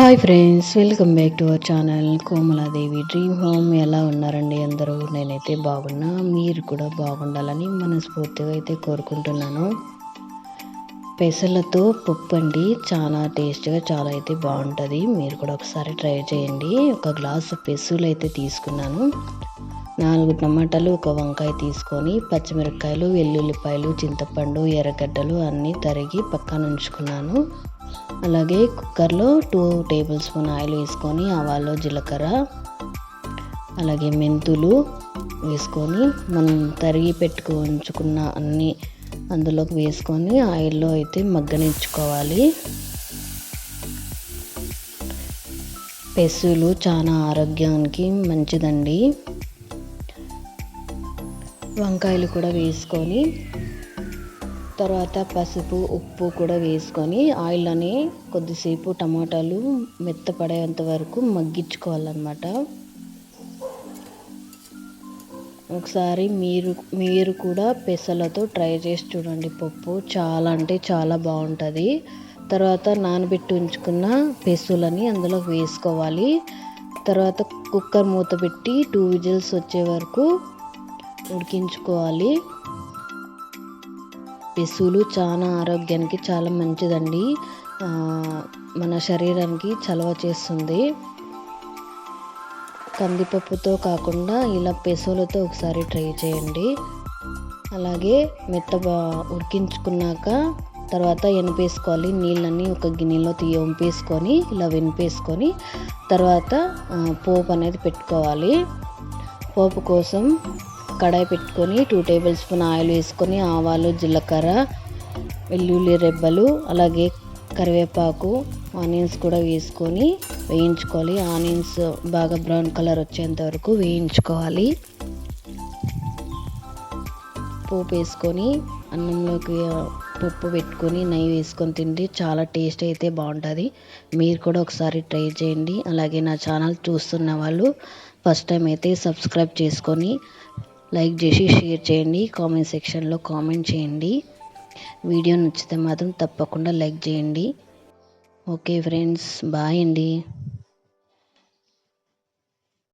Hi friends welcome back to our channel Komaladevi dream home. ఎలా ఉన్నారండి అందరూ? నేనైతే బాగున్నా మీరు కూడా బాగుండాలని మనస్ఫూర్తిగా అయితే కోరుకుంటున్నాను. పెసలతో పప్పు అండి చాలా టేస్ట్గా చాలా అయితే బాగుంటుంది. మీరు కూడా ఒకసారి ట్రై చేయండి. ఒక గ్లాసు పెసులు అయితే తీసుకున్నాను. నాలుగు టమాటాలు ఒక వంకాయ తీసుకొని పచ్చిమిరపకాయలు వెల్లుల్లిపాయలు చింతపండు ఎర్రగడ్డలు అన్నీ తరిగి పక్కన ఉంచుకున్నాను. అలాగే కుక్కర్లో టూ టేబుల్ స్పూన్ ఆయిల్ వేసుకొని ఆవాలు జీలకర్ర అలాగే మెంతులు వేసుకొని మనం తరిగి పెట్టుకు ఉంచుకున్న అన్ని అందులోకి వేసుకొని ఆయిల్లో అయితే మగ్గనిచ్చుకోవాలి. పెసులు చాలా ఆరోగ్యానికి మంచిదండి. వంకాయలు కూడా వేసుకొని తర్వాత పసుపు ఉప్పు కూడా వేసుకొని ఆయిల్లోనే కొద్దిసేపు టమాటాలు మెత్తపడేంత వరకు మగ్గించుకోవాలన్నమాట. ఒకసారి మీరు మీరు కూడా పెసలతో ట్రై చేసి చూడండి పప్పు. చాలా అంటే చాలా బాగుంటుంది. తర్వాత నానబెట్టి ఉంచుకున్న పెసులని అందులో వేసుకోవాలి. తర్వాత కుక్కర్ మూత పెట్టి టూ విజిల్స్ వచ్చే వరకు ఉడికించుకోవాలి. పెసులు చాలా ఆరోగ్యానికి చాలా మంచిదండి. మన శరీరానికి చలవ చేస్తుంది. కందిపప్పుతో కాకుండా ఇలా పెసులతో ఒకసారి ట్రై చేయండి. అలాగే మెత్త ఉడికించుకున్నాక తర్వాత ఎనిపేసుకోవాలి. నీళ్ళన్నీ ఒక గిన్నెలో తీయ వంపేసుకొని ఇలా వెనిపేసుకొని తర్వాత పోపు అనేది పెట్టుకోవాలి. పోపు కోసం కడాయి పెట్టుకొని టూ టేబుల్ స్పూన్ ఆయిల్ వేసుకొని ఆవాలు జీలకర్ర వెల్లుల్లి రెబ్బలు అలాగే కరివేపాకు ఆనియన్స్ కూడా వేసుకొని వేయించుకోవాలి. ఆనియన్స్ బాగా బ్రౌన్ కలర్ వచ్చేంత వరకు వేయించుకోవాలి. పోపు వేసుకొని అన్నంలోకి పప్పు పెట్టుకొని నెయ్యి వేసుకొని తింటే చాలా టేస్ట్ అయితే బాగుంటుంది. మీరు కూడా ఒకసారి ట్రై చేయండి. అలాగే నా ఛానల్ చూస్తున్న వాళ్ళు ఫస్ట్ టైం అయితే సబ్స్క్రైబ్ చేసుకొని లైక్ చేసి షేర్ చేయండి. కామెంట్ సెక్షన్లో కామెంట్ చేయండి. వీడియో నచ్చితే మాత్రం తప్పకుండా లైక్ చేయండి. ఓకే ఫ్రెండ్స్ బాయ్ అండి.